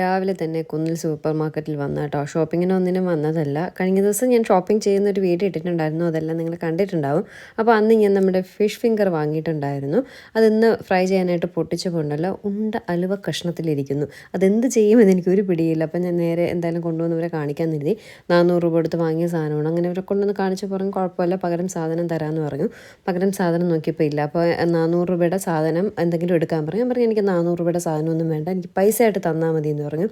രാവിലെ തന്നെ കുന്നിൽ സൂപ്പർ മാർക്കറ്റിൽ വന്ന കേട്ടോ ഷോപ്പിങ്ങിന് ഒന്നിനും വന്നതല്ല. കഴിഞ്ഞ ദിവസം ഞാൻ ഷോപ്പിംഗ് ചെയ്യുന്ന ഒരു വീഡിയോ ഇട്ടിട്ടുണ്ടായിരുന്നു. അതെല്ലാം നിങ്ങൾ കണ്ടിട്ടുണ്ടാവും. അപ്പോൾ അന്ന് ഞാൻ നമ്മുടെ ഫിഷ് ഫിംഗർ വാങ്ങിയിട്ടുണ്ടായിരുന്നു. അതിന്ന് ഫ്രൈ ചെയ്യാനായിട്ട് പൊട്ടിച്ചപ്പോൾ ഉണ്ടല്ലോ ഉണ്ട അലുവ കഷ്ണത്തിലിരിക്കുന്നു. അതെന്ത് ചെയ്യുമെന്ന് എനിക്ക് ഒരു പിടിയില്ല. അപ്പം ഞാൻ നേരെ എന്തായാലും കൊണ്ടുവന്നവരെ കാണിക്കാൻ കരുതി. നാനൂറ് രൂപ കൊടുത്ത് വാങ്ങിയ സാധനമാണ്. അങ്ങനെ അവരെ കൊണ്ടുവന്ന് കാണിച്ചു പറഞ്ഞു കുഴപ്പമില്ല പകരം സാധനം തരാമെന്ന് പറഞ്ഞു. പകരം സാധനം നോക്കിയപ്പോൾ ഇല്ല. അപ്പോൾ നാനൂറ് രൂപയുടെ സാധനം എന്തെങ്കിലും എടുക്കാൻ പറഞ്ഞു. ഞാൻ പറഞ്ഞു എനിക്ക് നാനൂറ് രൂപയുടെ സാധനമൊന്നും വേണ്ട. എനിക്ക് പൈസ ആയിട്ട് തന്നാൽ മതി എന്ന് പറഞ്ഞു.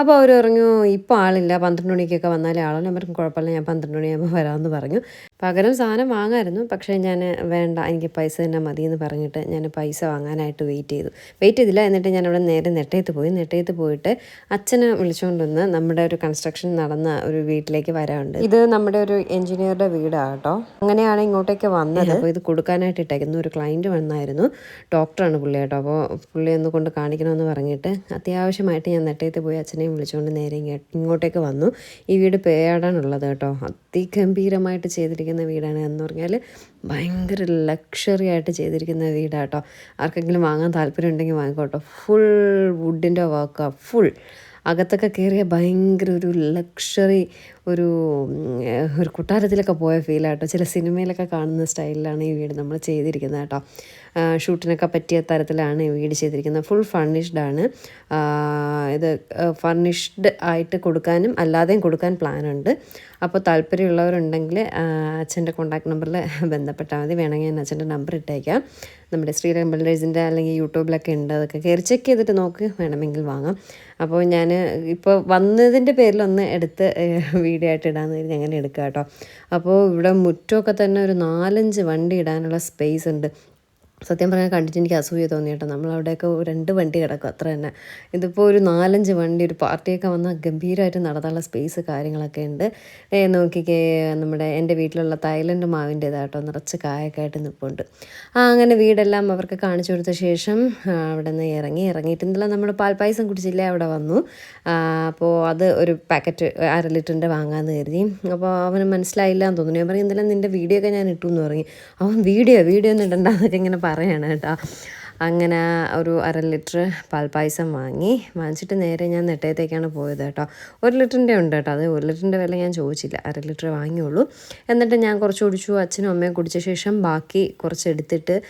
അപ്പോൾ അവർ പറഞ്ഞു ഇപ്പോൾ ആളില്ല പന്ത്രണ്ട് മണിക്കൊക്കെ വന്നാലേ ആളും പറഞ്ഞു കുഴപ്പമില്ല ഞാൻ പന്ത്രണ്ട് മണിയാകുമ്പോൾ വരാമെന്ന് പറഞ്ഞു. പകരം സാധനം വാങ്ങാമായിരുന്നു പക്ഷേ ഞാൻ വേണ്ട എനിക്ക് പൈസ തന്നെ മതി എന്ന് പറഞ്ഞിട്ട് ഞാൻ പൈസ വാങ്ങാനായിട്ട് വെയിറ്റ് ചെയ്തു. വെയിറ്റ് ചെയ്തില്ല എന്നിട്ട് ഞാൻ അവിടെ നേരെ നെട്ടയത്ത് പോയി. നെട്ടയത്ത് പോയിട്ട് അച്ഛനെ വിളിച്ചുകൊണ്ടുവന്ന് നമ്മുടെ ഒരു കൺസ്ട്രക്ഷൻ നടന്ന ഒരു വീട്ടിലേക്ക് വരാറുണ്ട് ഇത് നമ്മുടെ ഒരു എഞ്ചിനീയറുടെ വീടാണ് കേട്ടോ അങ്ങനെയാണ് ഇങ്ങോട്ടേക്ക് വന്നത്. അപ്പോൾ ഇത് കൊടുക്കാനായിട്ട് ഇട്ടേക്കുന്ന. ഒരു ക്ലയന്റ് വന്നായിരുന്നു. ഡോക്ടറാണ് പുള്ളി കേട്ടോ. അപ്പോൾ പുള്ളി ഒന്ന് കൊണ്ട് കാണിക്കണമെന്ന് പറഞ്ഞിട്ട് അത്യാവശ്യമായിട്ട് ഞാൻ നെട്ടയത്ത് പോയി അച്ഛനെയും വിളിച്ചുകൊണ്ട് നേരെ ഇങ്ങോട്ടേക്ക് വന്നു. ഈ വീട് പേടാനുള്ളത് കേട്ടോ. അതിഗംഭീരമായിട്ട് ചെയ്തിരിക്കുന്ന വീടാണ് എന്ന് പറഞ്ഞാൽ ഭയങ്കര ലക്ഷറി ആയിട്ട് ചെയ്തിരിക്കുന്ന വീടാട്ടോ ആർക്കെങ്കിലും വാങ്ങാൻ താല്പര്യം ഉണ്ടെങ്കിൽ വാങ്ങിക്കോട്ടോ ഫുൾ വുഡിന്റെ വർക്കാണ് ഫുൾ അകത്തൊക്കെ കയറിയ ഭയങ്കര ഒരു ലക്ഷറി ഒരു ഒരു കൊട്ടാരത്തിലൊക്കെ പോയ ഫീലാട്ടോ ചില സിനിമയിലൊക്കെ കാണുന്ന സ്റ്റൈലിലാണ് ഈ വീട് നമ്മൾ ചെയ്തിരിക്കുന്നത് കേട്ടോ. ഷൂട്ടിനൊക്കെ പറ്റിയ തരത്തിലാണ് ഈ വീട് ചെയ്തിരിക്കുന്നത്. ഫുൾ ഫർണിഷ്ഡ് ആണ്. ഇത് ഫർണിഷ്ഡ് ആയിട്ട് കൊടുക്കാനും അല്ലാതെയും കൊടുക്കാൻ പ്ലാനുണ്ട് അപ്പോൾ താല്പര്യമുള്ളവരുണ്ടെങ്കിൽ അച്ഛന്റെ കോൺടാക്ട് നമ്പറിൽ ബന്ധപ്പെട്ടാൽ മതി. വേണമെങ്കിൽ ഞാൻ അച്ഛന്റെ നമ്പർ ഇട്ടേക്കാം. നമ്മുടെ ശ്രീരാം ബിൽഡേഴ്സിന്റെ അല്ലെങ്കിൽ യൂട്യൂബിലൊക്കെ ഉണ്ട്. അതൊക്കെ കയറി ചെക്ക് ചെയ്തിട്ട് നോക്ക്. വേണമെങ്കിൽ വാങ്ങാം. അപ്പോൾ ഞാൻ ഇപ്പോൾ വന്നതിന്റെ പേരിലൊന്ന് എടുത്ത് വീഡിയോ ആയിട്ട് ഇടാമെന്ന് കരുതി അങ്ങനെ എടുക്കാം കേട്ടോ. അപ്പോൾ ഇവിടെ മുറ്റമൊക്കെ തന്നെ ഒരു നാലഞ്ച് വണ്ടി ഇടാനുള്ള സ്പേസ് ഉണ്ട്. സത്യം പറഞ്ഞാൽ കണ്ടിട്ട് എനിക്ക് അസൂയ തോന്നി കേട്ടോ. നമ്മളവിടെയൊക്കെ രണ്ട് വണ്ടി കിടക്കും അത്ര തന്നെ. ഇതിപ്പോൾ ഒരു നാലഞ്ച് വണ്ടി ഒരു പാർട്ടിയൊക്കെ വന്നാൽ ഗംഭീരമായിട്ട് നടത്താനുള്ള സ്പേസ് കാര്യങ്ങളൊക്കെ ഉണ്ട്. നോക്കിക്കേ നമ്മുടെ എന്റെ വീട്ടിലുള്ള തായ്ലൻഡ് മാവിന്റെ ഇതാട്ടോ നിറച്ച് കായൊക്കെ ആയിട്ട് നിൽപ്പുണ്ട് ആ അങ്ങനെ വീടെല്ലാം അവർക്ക് കാണിച്ചു കൊടുത്ത ശേഷം അവിടെ നിന്ന് ഇറങ്ങി ഇറങ്ങിയിട്ട് ഇന്നലെ നമ്മൾ പാൽപ്പായസം കുടിച്ചില്ലേ അവിടെ വന്നു. അപ്പോൾ അത് ഒരു പാക്കറ്റ് അര ലിറ്ററിന്റെ വാങ്ങാമെന്ന് കരുതി. അപ്പോൾ അവന് മനസ്സിലായില്ല എന്ന് തോന്നുന്നു. ഞാൻ പറയും ഇന്നലെ നിന്റെ വീഡിയോ ഒക്കെ ഞാൻ ഇട്ടു എന്ന് പറഞ്ഞു. അവൻ വീഡിയോ വീഡിയോ ഒന്നും ഇടണ്ടെന്നൊക്കെ ഇങ്ങനെ പറയാണ് കേട്ടോ. അങ്ങനെ ഒരു അര ലിറ്റർ പാൽപ്പായസം വാങ്ങി വാങ്ങിച്ചിട്ട് നേരെ ഞാൻ നെട്ടയത്തേക്കാണ് പോയത് കേട്ടോ. ഒരു ലിറ്ററിന്റെ ഉണ്ട് കേട്ടോ. അത് ഒരു ലിറ്ററിന്റെ വില ഞാൻ ചോദിച്ചില്ല. അര ലിറ്റർ വാങ്ങിയുള്ളൂ. എന്നിട്ട് ഞാൻ കുറച്ച് കുടിച്ചു. അച്ഛനും അമ്മയും കുടിച്ച ശേഷം ബാക്കി കുറച്ച് എടുത്തിട്ട്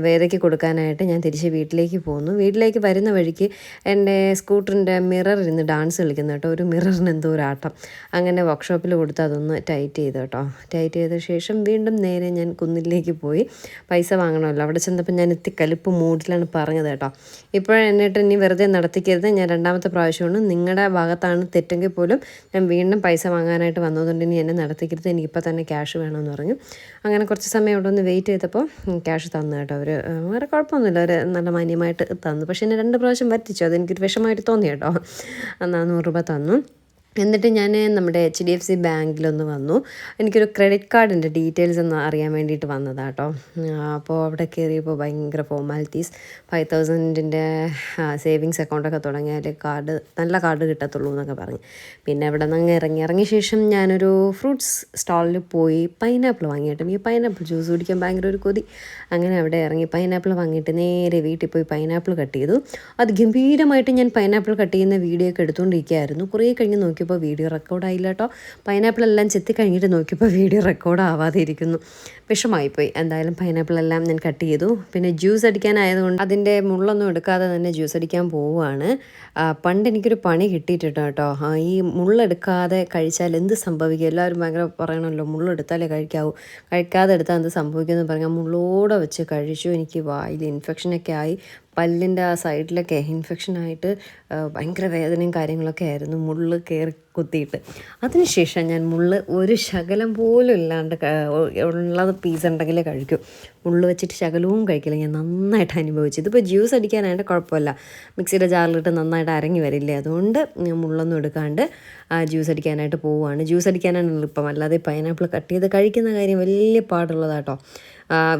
വേദയ്ക്ക് കൊടുക്കാനായിട്ട് ഞാൻ തിരിച്ച് വീട്ടിലേക്ക് പോന്നു. വീട്ടിലേക്ക് വരുന്ന വഴിക്ക് എന്റെ സ്കൂട്ടറിന്റെ മിറർ ഇരുന്ന് ഡാൻസ് കളിക്കുന്നു കേട്ടോ. ഒരു മിററിന് എന്തോ ഒരു ആട്ടം. അങ്ങനെ വർക്ക്ഷോപ്പിൽ കൊടുത്ത് അതൊന്ന് ടൈറ്റ് ചെയ്തു കേട്ടോ. ടൈറ്റ് ചെയ്ത ശേഷം വീണ്ടും നേരെ ഞാൻ കുന്നിലേക്ക് പോയി. പൈസ വാങ്ങണമല്ലോ. അവിടെ ചെന്നപ്പോൾ ഞാൻ എത്തി കലിപ്പ് മൂഡിലാണ് പറഞ്ഞത് കേട്ടോ. ഇപ്പോഴും എന്നിട്ട് ഇനി വെറുതെ നടത്തിക്കരുത്. ഞാൻ രണ്ടാമത്തെ പ്രാവശ്യമാണ്. നിങ്ങളുടെ ഭാഗത്താണ് തെറ്റെങ്കിൽ പോലും ഞാൻ വീണ്ടും പൈസ വാങ്ങാനായിട്ട് വന്നതുകൊണ്ട് ഇനി എന്നെ നടത്തിക്കരുത്. എനിക്കിപ്പോൾ തന്നെ ക്യാഷ് വേണമെന്ന് പറഞ്ഞു. അങ്ങനെ കുറച്ച് സമയം ഇവിടെ ഒന്ന് വെയിറ്റ് ചെയ്തപ്പോൾ ക്യാഷ് തന്നു കേട്ടോ അവർ വേറെ കുഴപ്പമൊന്നുമില്ല. അവർ നല്ല മാന്യമായിട്ട് തന്നു. പക്ഷേ എന്നെ രണ്ട് പ്രാവശ്യം പറ്റിച്ചു അതെനിക്കൊരു വിഷമമായിട്ട് തോന്നി കേട്ടോ. രൂപ തന്നു. എന്നിട്ട് ഞാൻ നമ്മുടെ എച്ച് ഡി എഫ് സി ബാങ്കിലൊന്ന് വന്നു. എനിക്കൊരു ക്രെഡിറ്റ് കാർഡിന്റെ ഡീറ്റെയിൽസ് ഒന്ന് അറിയാൻ വേണ്ടിയിട്ട് വന്നതാണ് കേട്ടോ അപ്പോൾ അവിടെ കയറിയപ്പോൾ ഭയങ്കര ഫോർമാലിറ്റീസ് ഫൈവ് തൗസൻഡിന്റെ സേവിങ്സ് അക്കൗണ്ടൊക്കെ തുടങ്ങിയാൽ കാർഡ് നല്ല കാർഡ് കിട്ടത്തുള്ളൂ എന്നൊക്കെ പറഞ്ഞു. പിന്നെ അവിടെ നിന്ന് ഇറങ്ങി ഇറങ്ങിയ ശേഷം ഞാനൊരു ഫ്രൂട്ട്സ് സ്റ്റാളിൽ പോയി പൈനാപ്പിൾ വാങ്ങിയിട്ടും ഈ പൈനാപ്പിൾ ജ്യൂസ് കുടിക്കാൻ ഭയങ്കര ഒരു കൊതി. അങ്ങനെ അവിടെ ഇറങ്ങി പൈനാപ്പിൾ വാങ്ങിയിട്ട് നേരെ വീട്ടിൽ പോയി പൈനാപ്പിൾ കട്ട് ചെയ്തു. അത് ഗംഭീരമായിട്ട് ഞാൻ പൈനാപ്പിൾ കട്ട് ചെയ്യുന്ന വീഡിയോ ഒക്കെ എടുത്തുകൊണ്ടിരിക്കുകയായിരുന്നു കുറേ കഴിഞ്ഞ് നോക്കിയപ്പോൾ വീഡിയോ റെക്കോർഡായില്ല കേട്ടോ പൈനാപ്പിൾ എല്ലാം ചെത്തി കഴിഞ്ഞിട്ട് നോക്കിയപ്പോൾ വീഡിയോ റെക്കോർഡ് ആവാതെ ഇരിക്കുന്നു വിഷമായിപ്പോയി. എന്തായാലും പൈനാപ്പിൾ എല്ലാം ഞാൻ കട്ട് ചെയ്തു. പിന്നെ ജ്യൂസ് അടിക്കാനായതുകൊണ്ട് അതിന്റെ മുള്ളൊന്നും എടുക്കാതെ തന്നെ ജ്യൂസ് അടിക്കാൻ പോവുകയാണ്. പണ്ട് എനിക്കൊരു പണി കിട്ടിയിട്ടുണ്ട് കേട്ടോ ഈ മുള്ളെടുക്കാതെ കഴിച്ചാൽ എന്ത് സംഭവിക്കും? എല്ലാവരും ഭയങ്കര പറയണമല്ലോ മുള്ളെടുത്താലേ കഴിക്കാവൂ. കഴിക്കാതെ എടുത്താൽ എന്ത് സംഭവിക്കുമെന്ന് പറഞ്ഞാൽ മുള്ളോടെ വെച്ച് കഴിച്ചു. എനിക്ക് വായിൽ ഇൻഫെക്ഷനൊക്കെ ആയി. പല്ലിന്റെ ആ സൈഡിലൊക്കെ ഇൻഫെക്ഷനായിട്ട് ഭയങ്കര വേദനയും കാര്യങ്ങളൊക്കെ ആയിരുന്നു. മുള്ള് കയറി കുത്തിയിട്ട്. അതിനുശേഷം ഞാൻ മുള്ള് ഒരു ശകലം പോലും ഇല്ലാണ്ട് ഉള്ളത് പീസ് ഉണ്ടെങ്കിലേ കഴിക്കൂ. മുള്ള് വെച്ചിട്ട് ശകലവും കഴിക്കില്ല. ഞാൻ നന്നായിട്ട് അനുഭവിച്ചു. ഇതിപ്പോൾ ജ്യൂസ് അടിക്കാനായിട്ട് കുഴപ്പമില്ല. മിക്സിയുടെ ജാറിലിട്ട് നന്നായിട്ട് അരങ്ങി വരില്ലേ? അതുകൊണ്ട് ഞാൻ മുള്ളൊന്നും എടുക്കാണ്ട് ജ്യൂസ് അടിക്കാനായിട്ട് പോവുകയാണ്. ജ്യൂസ് അടിക്കാനാണ് എളുപ്പം അല്ലാതെ പൈനാപ്പിൾ കട്ട് ചെയ്ത് കഴിക്കുന്ന കാര്യം വലിയ പാടുള്ളതാട്ടോ.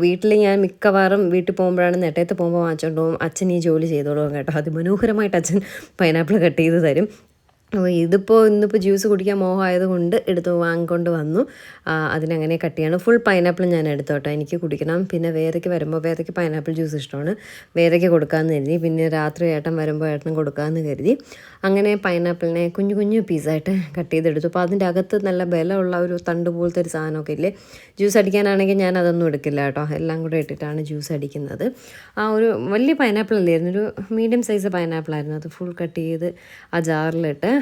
വീട്ടിൽ ഞാൻ മിക്കവാറും വീട്ടിൽ പോകുമ്പോഴാണ് നെട്ടയത്ത് പോകുമ്പോൾ വാങ്ങിച്ചോണ്ട് പോകും. അച്ഛൻ ഈ ജോലി ചെയ്തോളും കേട്ടോ. അതിമനോഹരമായിട്ട് അച്ഛൻ പൈനാപ്പിൾ കട്ട് ചെയ്ത് തരും. അപ്പോൾ ഇതിപ്പോൾ ഇന്നിപ്പോൾ ജ്യൂസ് കുടിക്കാൻ മോഹമായത് കൊണ്ട് എടുത്ത് വാങ്ങിക്കൊണ്ട് വന്നു. അതിനങ്ങനെ കട്ട് ചെയ്യണം. ഫുൾ പൈനാപ്പിൾ ഞാൻ എടുത്തോട്ടെ എനിക്ക് കുടിക്കണം. പിന്നെ വേദയ്ക്ക് വരുമ്പോൾ വേദയ്ക്ക് പൈനാപ്പിൾ ജ്യൂസ് ഇഷ്ടമാണ്. വേദയ്ക്ക് കൊടുക്കാമെന്ന് കരുതി. പിന്നെ രാത്രി ഏട്ടൻ വരുമ്പോൾ ഏട്ടനും കൊടുക്കാമെന്ന് കരുതി. അങ്ങനെ പൈനാപ്പിളിനെ കുഞ്ഞു കുഞ്ഞു പീസായിട്ട് കട്ട് ചെയ്തെടുത്തു. അപ്പോൾ അതിന്റെ അകത്ത് നല്ല ബലമുള്ള ഒരു തണ്ട് പോലത്തെ ഒരു സാധനമൊക്കെ ഇല്ലേ? ജ്യൂസ് അടിക്കാനാണെങ്കിൽ ഞാൻ അതൊന്നും എടുക്കില്ല കേട്ടോ. എല്ലാം കൂടെ ഇട്ടിട്ടാണ് ജ്യൂസ് അടിക്കുന്നത്. ആ ഒരു വലിയ പൈനാപ്പിൾ അല്ലായിരുന്നു ഒരു മീഡിയം സൈസ് പൈനാപ്പിൾ ആയിരുന്നു. അത് ഫുൾ കട്ട് ചെയ്ത് ആ ജാറിലിട്ട്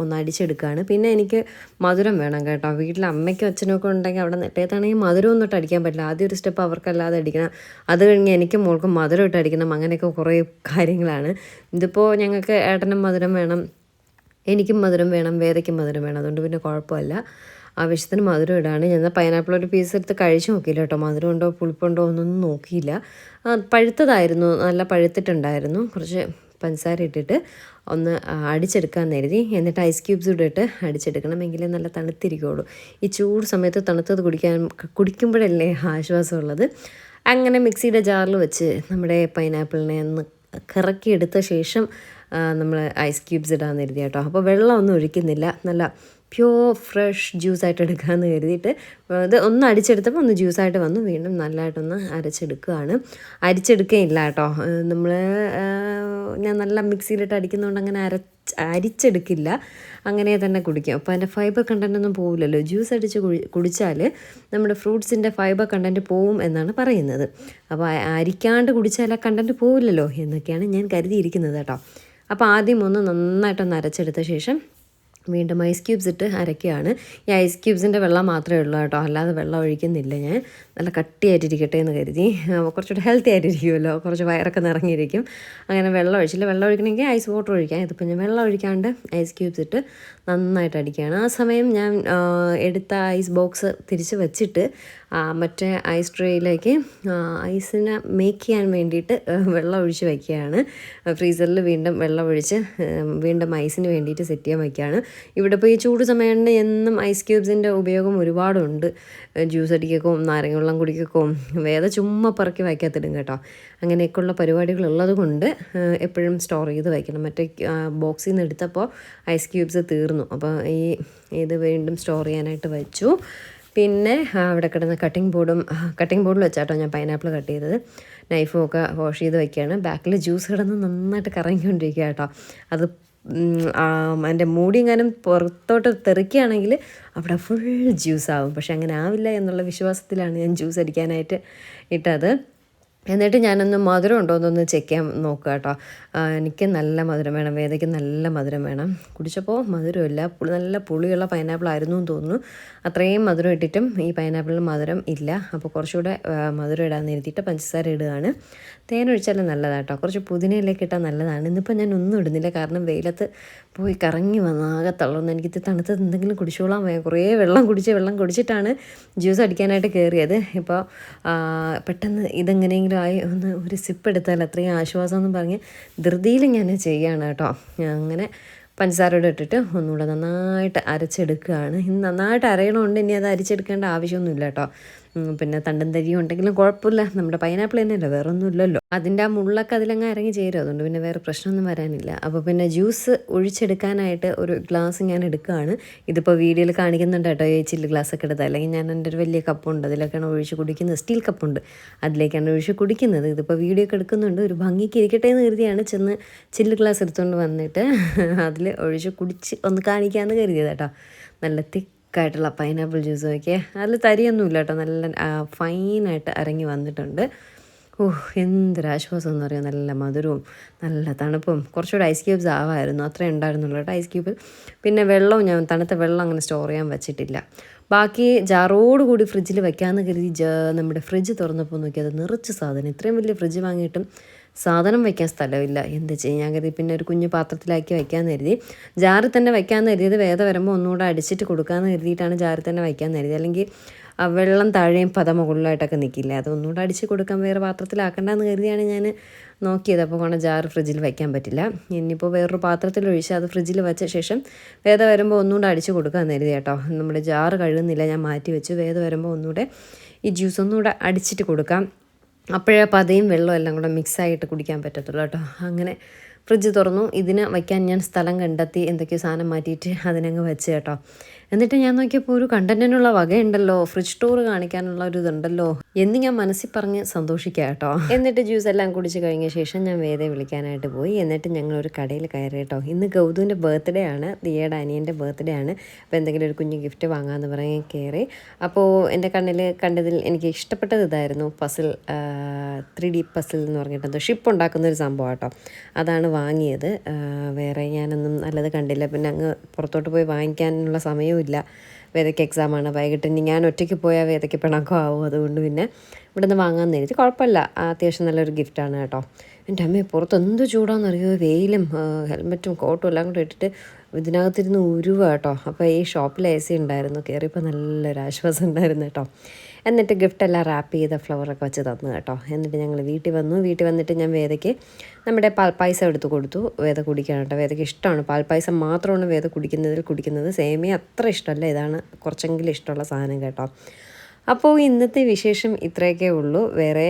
ഒന്ന് അടിച്ചെടുക്കുകയാണ് പിന്നെ എനിക്ക് മധുരം വേണം കേട്ടോ. വീട്ടിൽ അമ്മയ്ക്കും അച്ഛനും ഒക്കെ ഉണ്ടെങ്കിൽ അവിടെ നെട്ടയത്താണെങ്കിൽ മധുരം ഒന്നും ഇട്ട് അടിക്കാൻ പറ്റില്ല. ആദ്യം ഒരു സ്റ്റെപ്പ് അവർക്കല്ലാതെ അടിക്കണം. അത് കഴിഞ്ഞ് എനിക്കും മോൾക്കും മധുരം ഇട്ട് അടിക്കണം. അങ്ങനെയൊക്കെ കുറേ കാര്യങ്ങളാണ്. ഇതിപ്പോൾ ഞങ്ങൾക്ക് ഏട്ടനും മധുരം വേണം. എനിക്കും മധുരം വേണം. വേദയ്ക്കും മധുരം വേണം. അതുകൊണ്ട് പിന്നെ കുഴപ്പമില്ല. ആവശ്യത്തിന് മധുരം ഇടാണ്. ഞാൻ പൈനാപ്പിൾ ഒരു പീസ് എടുത്ത് കഴിച്ചു നോക്കിയില്ല കേട്ടോ. മധുരം ഉണ്ടോ പുളിപ്പുണ്ടോ എന്നൊന്നും നോക്കിയില്ല. പഴുത്തതായിരുന്നു. നല്ല പഴുത്തിട്ടുണ്ടായിരുന്നു. കുറച്ച് പഞ്ചസാര ഇട്ടിട്ട് ഒന്ന് അടിച്ചെടുക്കാൻ കരുതി. എന്നിട്ട് ഐസ് ക്യൂബ്സ് ഇട്ടിട്ട് അടിച്ചെടുക്കണം. എങ്കിലേ നല്ല തണുത്തിരിക്കുകയുള്ളൂ ഈ ചൂട് സമയത്ത് തണുത്തത് കുടിക്കാൻ കുടിക്കുമ്പോഴല്ലേ ആശ്വാസമുള്ളത്. അങ്ങനെ മിക്സിയുടെ ജാറിൽ വെച്ച് നമ്മുടെ പൈനാപ്പിളിനെ ഒന്ന് കറക്കിയെടുത്ത ശേഷം നമ്മൾ ഐസ് ക്യൂബ്സ് ഇടാൻ കരുതി കേട്ടോ. അപ്പോൾ വെള്ളമൊന്നും ഒഴിക്കുന്നില്ല. നല്ല പ്യൂർ ഫ്രഷ് ജ്യൂസായിട്ട് എടുക്കാമെന്ന് കരുതിയിട്ട് ഇത് ഒന്ന് അടിച്ചെടുത്തപ്പോൾ ഒന്ന് ജ്യൂസായിട്ട് വന്നു. വീണ്ടും നല്ലതായിട്ടൊന്ന് അരച്ചെടുക്കുകയാണ്. അരിച്ചെടുക്കുകയില്ല കേട്ടോ. നമ്മൾ ഞാൻ നല്ല മിക്സിയിലിട്ട് അടിക്കുന്നതുകൊണ്ട് അങ്ങനെ അരച്ച് അരിച്ചെടുക്കില്ല. അങ്ങനെ തന്നെ കുടിക്കും. അപ്പോൾ അതിന്റെ ഫൈബർ കണ്ടന്റ് ഒന്നും പോവില്ലല്ലോ. ജ്യൂസ് അടിച്ച് കുടിച്ചാൽ നമ്മുടെ ഫ്രൂട്ട്സിന്റെ ഫൈബർ കണ്ടന്റ് പോവും എന്നാണ് പറയുന്നത്. അപ്പോൾ അരിക്കാണ്ട് കുടിച്ചാൽ ആ കണ്ടന്റ് പോവില്ലല്ലോ എന്നൊക്കെയാണ് ഞാൻ കരുതിയിരിക്കുന്നത് കേട്ടോ. അപ്പോൾ ആദ്യം ഒന്ന് നന്നായിട്ടൊന്ന് അരച്ചെടുത്ത ശേഷം വീണ്ടും ഐസ് ക്യൂബ്സ് ഇട്ട് അരയ്ക്കുകയാണ്. ഈ ഐസ് ക്യൂബ്സിന്റെ വെള്ളം മാത്രമേ ഉള്ളൂ കേട്ടോ. അല്ലാതെ വെള്ളം ഒഴിക്കുന്നില്ല ഞാൻ. നല്ല കട്ടിയായിട്ടിരിക്കട്ടെ എന്ന് കരുതി. കുറച്ചുകൂടെ ഹെൽത്തി ആയിട്ടിരിക്കുമല്ലോ. കുറച്ച് വയറൊക്കെ നിറഞ്ഞിരിക്കും. അങ്ങനെ വെള്ളം ഒഴിച്ചില്ല. വെള്ളം ഒഴിക്കണമെങ്കിൽ ഐസ് വാട്ടർ ഒഴിക്കാം. ഇതിപ്പോൾ ഞാൻ വെള്ളം ഒഴിക്കാണ്ട് ഐസ് ക്യൂബ്സ് ഇട്ട് നന്നായിട്ട് അടിക്കുകയാണ്. ആ സമയം ഞാൻ എടുത്ത ഐസ് ബോക്സ് തിരിച്ച് വെച്ചിട്ട് മറ്റേ ഐസ് ട്രേയിലേക്ക് ഐസിനെ മേക്ക് ചെയ്യാൻ വേണ്ടിയിട്ട് വെള്ളം ഒഴിച്ച് വയ്ക്കുകയാണ് ഫ്രീസറിൽ വീണ്ടും വെള്ളം ഒഴിച്ച് വീണ്ടും ഐസിന് വേണ്ടിയിട്ട് സെറ്റ് ചെയ്യാൻ വയ്ക്കുകയാണ് ഇവിടെ ഇപ്പോൾ ഈ ചൂട് സമയമുണ്ട് എന്നും ഐസ് ക്യൂബ്സിന്റെ ഉപയോഗം ഒരുപാടുണ്ട്. ജ്യൂസ് അടിക്കക്കോ നാരങ്ങ വെള്ളം കുടിക്കക്കോ വേദ ചുമ്മാ പറക്കി വയ്ക്കാത്തിടും കേട്ടോ. അങ്ങനെയൊക്കെയുള്ള പരിപാടികൾ ഉള്ളത് കൊണ്ട് എപ്പോഴും സ്റ്റോർ ചെയ്ത് വയ്ക്കണം മറ്റേ ബോക്സിൽ നിന്ന് എടുത്തപ്പോൾ ഐസ് ക്യൂബ്സ് തീർന്നു. അപ്പോൾ ഈ ഇത് വീണ്ടും സ്റ്റോർ ചെയ്യാനായിട്ട് വെച്ചു. പിന്നെ അവിടെ കിടന്ന കട്ടിംഗ് ബോർഡും കട്ടിംഗ് ബോർഡിൽ വെച്ചാട്ടോ ഞാൻ പൈനാപ്പിൾ കട്ട് ചെയ്തത്. നൈഫും ഒക്കെ വാഷ് ചെയ്ത് വയ്ക്കുകയാണ് ബാക്കിൽ ജ്യൂസ് കിടന്ന് നന്നായിട്ട് കറങ്ങിക്കൊണ്ടിരിക്കുക കേട്ടോ. അത് എന്റെ മൂടി മൂടിയെങ്ങാനും പുറത്തോട്ട് തെറിക്കുകയാണെങ്കിൽ അവിടെ ഫുൾ ജ്യൂസ് ആവും. പക്ഷെ അങ്ങനെ ആവില്ല എന്നുള്ള വിശ്വാസത്തിലാണ് ഞാൻ ജ്യൂസ് അടിക്കാനായിട്ട് ഇട്ടത്. എന്നിട്ട് ഞാനൊന്ന് മധുരം ഉണ്ടോ എന്നൊന്ന് ചെക്ക് ചെയ്യാൻ നോക്കുക കേട്ടോ. എനിക്ക് നല്ല മധുരം വേണം വേദയ്ക്ക് നല്ല മധുരം വേണം. കുടിച്ചപ്പോൾ മധുരമില്ല. നല്ല പുളിയുള്ള പൈനാപ്പിൾ ആയിരുന്നു എന്ന് തോന്നുന്നു. അത്രയും മധുരം ഇട്ടിട്ടും ഈ പൈനാപ്പിളിൽ മധുരം ഇല്ല. അപ്പോൾ കുറച്ചുകൂടെ മധുരം ഇടാൻ എഴുതിയിട്ട് പഞ്ചസാര ഇടുകയാണ്. തേൻ ഒഴിച്ചാൽ നല്ലതാണ് കേട്ടോ. കുറച്ച് പുതിനയിലേക്ക് ഇട്ടാൽ നല്ലതാണ്. ഇന്നിപ്പോൾ ഞാൻ ഒന്നും ഇടുന്നില്ല. കാരണം വെയിലത്ത് പോയി കറങ്ങി വന്ന് ആകെ തള്ളുന്നു. എനിക്കിത് തണുത്തത് എന്തെങ്കിലും കുടിച്ചോളാൻ വയ്യ കുറേ വെള്ളം കുടിച്ച് വെള്ളം കുടിച്ചിട്ടാണ് ജ്യൂസ് അടിക്കാനായിട്ട് കയറിയത് ഇപ്പോൾ പെട്ടെന്ന് ഇതെങ്ങനെയെങ്കിലും ആയി ഒന്ന് ഒരു സിപ്പ് എടുത്താൽ അത്രയും ആശ്വാസം എന്ന് പറഞ്ഞ് ധൃതിയിൽ ഞാൻ ചെയ്യുകയാണ് കേട്ടോ. അങ്ങനെ പഞ്ചസാരയോടെ ഇട്ടിട്ട് ഒന്നുകൂടെ നന്നായിട്ട് അരച്ചെടുക്കുകയാണ്. ഇന്ന് നന്നായിട്ട് അരയണമുണ്ട് ഇനി അത് അരിച്ചെടുക്കേണ്ട ആവശ്യമൊന്നുമില്ല കേട്ടോ. പിന്നെ തണ്ടും തരിയും ഉണ്ടെങ്കിലും കുഴപ്പമില്ല. നമ്മുടെ പൈനാപ്പിൾ തന്നെയല്ലേ വേറെ ഒന്നും ഇല്ലല്ലോ അതിന്റെ ആ മുള്ളൊക്കെ അതിലങ്ങ് ഇറങ്ങി ചേരും. അതുകൊണ്ട് പിന്നെ വേറെ പ്രശ്നമൊന്നും വരാനില്ല. അപ്പോൾ പിന്നെ ജ്യൂസ് ഒഴിച്ചെടുക്കാനായിട്ട് ഒരു ഗ്ലാസ് ഞാൻ എടുക്കുകയാണ്. ഇതിപ്പോൾ വീഡിയോയിൽ കാണിക്കുന്നുണ്ട് കേട്ടോ ഈ ചില്ല് ഗ്ലാസ് ഒക്കെ എടുത്ത്. അല്ലെങ്കിൽ ഞാൻ എന്റെ ഒരു വലിയ കപ്പുണ്ട് അതിലൊക്കെയാണ് ഒഴിച്ച് കുടിക്കുന്നത്. സ്റ്റീൽ കപ്പുണ്ട് അതിലേക്കാണ് ഒഴിച്ച് കുടിക്കുന്നത്. ഇതിപ്പോൾ വീഡിയോ ഒക്കെ എടുക്കുന്നുണ്ട്. ഒരു ഭംഗിക്ക് ഇരിക്കട്ടെ എന്ന് കരുതിയാണ് ചെന്ന് ചില്ല് ഗ്ലാസ് എടുത്തുകൊണ്ട് വന്നിട്ട് അതിൽ ഒഴിച്ച് കുടിച്ച് ഒന്ന് കാണിക്കാമെന്ന് കരുതിയത് കേട്ടോ. നല്ല തിക്കായിട്ടുള്ള പൈനാപ്പിൾ ജ്യൂസ് നോക്കിയേ അതിൽ തരിയൊന്നുമില്ല കേട്ടോ നല്ല ഫൈനായിട്ട് ഇറങ്ങി വന്നിട്ടുണ്ട്. ഓഹ് എന്തൊരാശ്വാസം എന്ന് പറയുക നല്ല മധുരവും നല്ല തണുപ്പും. കുറച്ചുകൂടെ ഐസ് ക്യൂബ്സ് ആവായിരുന്നു. അത്രേ ഉണ്ടായിരുന്നുള്ളൂ കേട്ടോ ഐസ് ക്യൂബ് പിന്നെ വെള്ളവും ഞാൻ തണുത്ത വെള്ളം അങ്ങനെ സ്റ്റോർ ചെയ്യാൻ വെച്ചിട്ടില്ല. ബാക്കി ജാറോട് കൂടി ഫ്രിഡ്ജിൽ വെക്കാമെന്ന് കരുതി നമ്മുടെ ഫ്രിഡ്ജ് തുറന്നപ്പോൾ നോക്കി അത് നിറച്ച് സാധനം. ഇത്രയും വലിയ ഫ്രിഡ്ജ് വാങ്ങിയിട്ടും സാധനം വയ്ക്കാൻ സ്ഥലമില്ല. എന്ത് ചെയ്യും ഞാൻ കരുതി പിന്നെ ഒരു കുഞ്ഞു പാത്രത്തിലാക്കി വയ്ക്കാൻ കരുതി. ജാറിൽ തന്നെ വയ്ക്കാൻ കരുതിയത് വേദ വരുമ്പോൾ ഒന്നുകൂടെ അടിച്ചിട്ട് കൊടുക്കാമെന്ന് കരുതിയിട്ടാണ് ജാറിൽ തന്നെ വയ്ക്കാൻ കരുതി. അല്ലെങ്കിൽ ആ വെള്ളം താഴെയും പത മുകളിലായിട്ടൊക്കെ നിൽക്കില്ല അത് ഒന്നുകൂടെ അടിച്ച് കൊടുക്കാൻ വേറെ പാത്രത്തിലാക്കണ്ടെന്ന് കരുതിയാണ് ഞാൻ നോക്കിയത്. അപ്പോൾ കൊണ്ട് ജാർ ഫ്രിഡ്ജിൽ വയ്ക്കാൻ പറ്റില്ല. ഇനിയിപ്പോൾ വേറൊരു പാത്രത്തിൽ ഒഴിച്ച് അത് ഫ്രിഡ്ജിൽ വെച്ച ശേഷം വേദ വരുമ്പോൾ ഒന്നുകൂടെ അടിച്ച് കൊടുക്കാമെന്ന് കരുതി കേട്ടോ. നമ്മുടെ ജാറ് കഴുകുന്നില്ല ഞാൻ മാറ്റി വെച്ചു. വേദ വരുമ്പോൾ ഒന്നുകൂടെ ഈ ജ്യൂസ് ഒന്നുകൂടെ അടിച്ചിട്ട് കൊടുക്കാം. അപ്പോഴേ പതയും വെള്ളവും എല്ലാം കൂടെ മിക്സായിട്ട് കുടിക്കാൻ പറ്റത്തുള്ളൂ കേട്ടോ. അങ്ങനെ ഫ്രിഡ്ജ് തുറന്നു. ഇതിന് വയ്ക്കാൻ ഞാൻ സ്ഥലം കണ്ടെത്തി. എന്തൊക്കെയോ സാധനം മാറ്റിയിട്ട് അതിനങ്ങ് വെച്ച് കേട്ടോ. എന്നിട്ട് ഞാൻ നോക്കിയപ്പോൾ ഒരു കണ്ടന്റിനുള്ള വകയുണ്ടല്ലോ. ഫ്രിഡ്ജ് ടൂർ കാണിക്കാനുള്ള ഒരു ഇതുണ്ടല്ലോ. എന്ന് ഞാൻ മനസ്സിൽ പറഞ്ഞ് സന്തോഷിക്കുക കേട്ടോ. എന്നിട്ട് ജ്യൂസ് എല്ലാം കുടിച്ച് കഴിഞ്ഞ ശേഷം ഞാൻ വേദയെ വിളിക്കാനായിട്ട് പോയി. എന്നിട്ട് ഞങ്ങൾ ഒരു കടയിൽ കയറി കേട്ടോ. ഇന്ന് ഗൗതുവിന്റെ ബർത്ത്ഡേ ആണ്. ദിയയുടെ അനിയന്റെ ബർത്ത്ഡേ ആണ്. അപ്പോൾ എന്തെങ്കിലും ഒരു കുഞ്ഞു ഗിഫ്റ്റ് വാങ്ങാമെന്ന് പറഞ്ഞ് കയറി. അപ്പോൾ എന്റെ കണ്ണിൽ കണ്ടതിൽ എനിക്ക് ഇഷ്ടപ്പെട്ടത് ഇതായിരുന്നു. പസിൽ ത്രീ ഡി പസിൽ എന്ന് പറഞ്ഞിട്ട് ഷിപ്പ് ഉണ്ടാക്കുന്ന ഒരു സംഭവം കേട്ടോ. അതാണ് വാങ്ങിയത്. വേറെ ഞാനൊന്നും നല്ലത് കണ്ടില്ല. പിന്നെ അങ്ങ് പുറത്തോട്ട് പോയി വാങ്ങിക്കാനുള്ള സമയവും ഇല്ല. വേദയ്ക്ക് എക്സാമാണ് വൈകിട്ട് ഇനി ഞാൻ ഒറ്റയ്ക്ക് പോയാൽ വേദയ്ക്ക് പിണക്കം ആവും. അതുകൊണ്ട് പിന്നെ ഇവിടെ നിന്ന് വാങ്ങാമെന്ന് എഴുതി കുഴപ്പമില്ല അത്യാവശ്യം നല്ലൊരു ഗിഫ്റ്റാണ് കേട്ടോ. എന്റെ അമ്മയെ പുറത്ത് എന്ത് ചൂടാണെന്നറിയോ വെയിലും ഹെൽമെറ്റും കോട്ടും എല്ലാം കൂടെ ഇട്ടിട്ട് ഇതിനകത്തിരുന്ന് ഉരുവ കേട്ടോ. അപ്പോൾ ഈ ഷോപ്പിൽ എ സി ഉണ്ടായിരുന്നു. കയറിയപ്പോൾ നല്ലൊരു ആശ്വാസം ഉണ്ടായിരുന്നു കേട്ടോ. എന്നിട്ട് ഗിഫ്റ്റ് എല്ലാം റാപ്പ് ചെയ്ത ഫ്ലവറൊക്കെ വെച്ച് തന്നു കേട്ടോ. എന്നിട്ട് ഞങ്ങൾ വീട്ടിൽ വന്നു. വീട്ടിൽ വന്നിട്ട് ഞാൻ വേദയ്ക്ക് നമ്മുടെ പാൽപ്പായസം എടുത്ത് കൊടുത്തു. വേദ കുടിക്കാൻ കേട്ടോ. വേദയ്ക്ക് ഇഷ്ടമാണ്. പാൽപ്പായസം മാത്രമാണ് വേദ കുടിക്കുന്നതിൽ കുടിക്കുന്നത്. സേമിയ അത്ര ഇഷ്ടമല്ല. ഇതാണ് കുറച്ചെങ്കിലും ഇഷ്ടമുള്ള സാധനം കേട്ടോ. അപ്പോൾ ഇന്നത്തെ വിശേഷം ഇത്രയൊക്കെ ഉള്ളൂ. വേറെ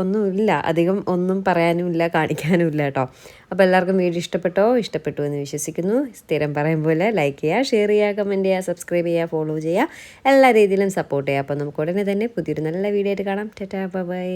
ഒന്നുമില്ല. അധികം ഒന്നും പറയാനുമില്ല കാണിക്കാനുമില്ല കേട്ടോ. അപ്പോൾ എല്ലാവർക്കും വീഡിയോ ഇഷ്ടപ്പെട്ടോ? ഇഷ്ടപ്പെട്ടു എന്ന് വിശ്വസിക്കുന്നു. സ്ഥിരം പറയും പോലെ ലൈക്ക് ചെയ്യുക ഷെയർ ചെയ്യുക കമന്റ് ചെയ്യുക സബ്സ്ക്രൈബ് ചെയ്യുക ഫോളോ ചെയ്യുക. എല്ലാ രീതിയിലും സപ്പോർട്ട് ചെയ്യുക. അപ്പോൾ നമുക്ക് ഉടനെ തന്നെ പുതിയൊരു നല്ല വീഡിയോ ആയിട്ട് കാണാം. Tata bye